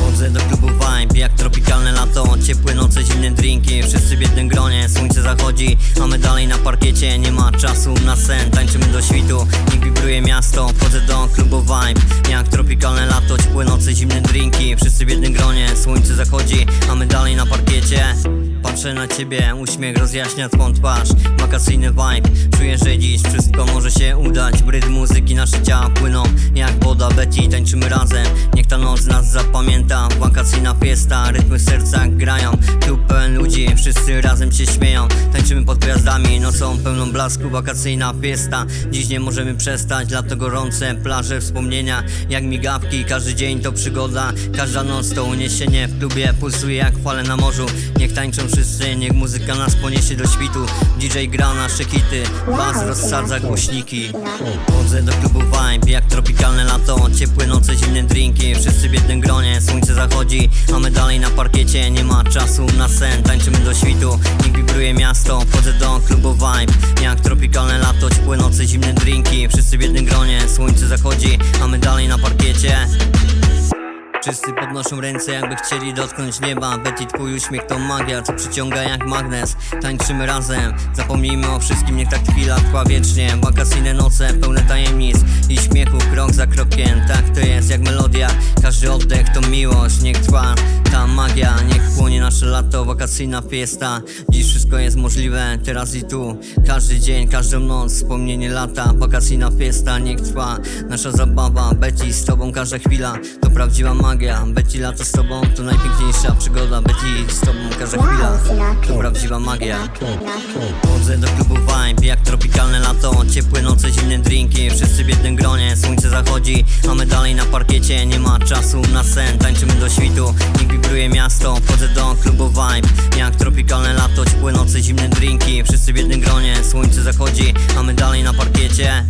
Chodzę do klubu vibe jak tropikalne lato. Ciepłe noce, zimne drinki, wszyscy w jednym gronie Słońce zachodzi, a my dalej na parkiecie. Nie ma czasu na sen, tańczymy do świtu. Niech wibruje miasto, wchodzę do klubu vibe Jak tropikalne lato, ciepłe noce, zimne drinki. Wszyscy w jednym gronie, słońce zachodzi, a my dalej na parkiecie. Patrzę na ciebie, uśmiech rozjaśnia twą twarz. Wakacyjny vibe, czuję, że dziś wszystko może się udać. Bryd muzyki na ciała płyną jak woda Betty Tańczymy razem, niech ta noc nas zapamięta. Wakacyjna fiesta, rytmy w sercach grają. Tu pełen ludzi, wszyscy razem się śmieją. Tańczymy pod gwiazdami, nocą pełną blasku Wakacyjna fiesta, dziś nie możemy przestać Lato gorące, plaże, wspomnienia Jak migawki, każdy dzień to przygoda Każda noc to uniesienie. W klubie Pulsuje jak fale na morzu. Niech tańczą wszyscy, niech muzyka nas poniesie do świtu. DJ gra nasze hity, bas rozsadza głośniki. Chodzę do klubu Vibe, jak tropikalne lato. Ciepłe noce, zimne drinki, wszyscy w jednym gronie. Słońce zachodzi, a my dalej na parkiecie. Nie ma czasu na sen, tańczymy do świtu. Niech wibruje miasto, wchodzę do klubu Vibe. Jak tropikalne lato, ciepłe noce, zimne drinki. Wszyscy w jednym gronie, słońce zachodzi, a my dalej na parkiecie Wszyscy podnoszą ręce jakby chcieli dotknąć nieba. Betty twój uśmiech to magia, co przyciąga jak magnes. Tańczymy razem, zapomnijmy o wszystkim, niech tak chwila trwa wiecznie. Wakacyjne noce, pełne tajemnic i śmiechu krok za krokiem. Tak to jest jak melodia, każdy oddech to miłość. Niech trwa ta magia, niech płonie nasze lato Wakacyjna fiesta, dziś wszystko jest możliwe Teraz i tu, każdy dzień, każdą noc Wspomnienie lata, wakacyjna fiesta. Niech trwa nasza zabawa Betty z tobą każda chwila. To prawdziwa magia Betty lato z tobą to najpiękniejsza przygoda. Betty z tobą każda chwila. to prawdziwa magia. Chodzę do klubu Vibe, jak tropikalne lato. Ciepłe noce, zimne drinki, wszyscy w jednym gronie. Słońce zachodzi, a my dalej na parkiecie. Nie ma czasu na sen, tańczymy do świtu. Niech wibruje miasto, wchodzę do klubu Vibe Jak tropikalne lato, ciepłe noce, zimne drinki. Wszyscy w jednym gronie, słońce zachodzi A my dalej na parkiecie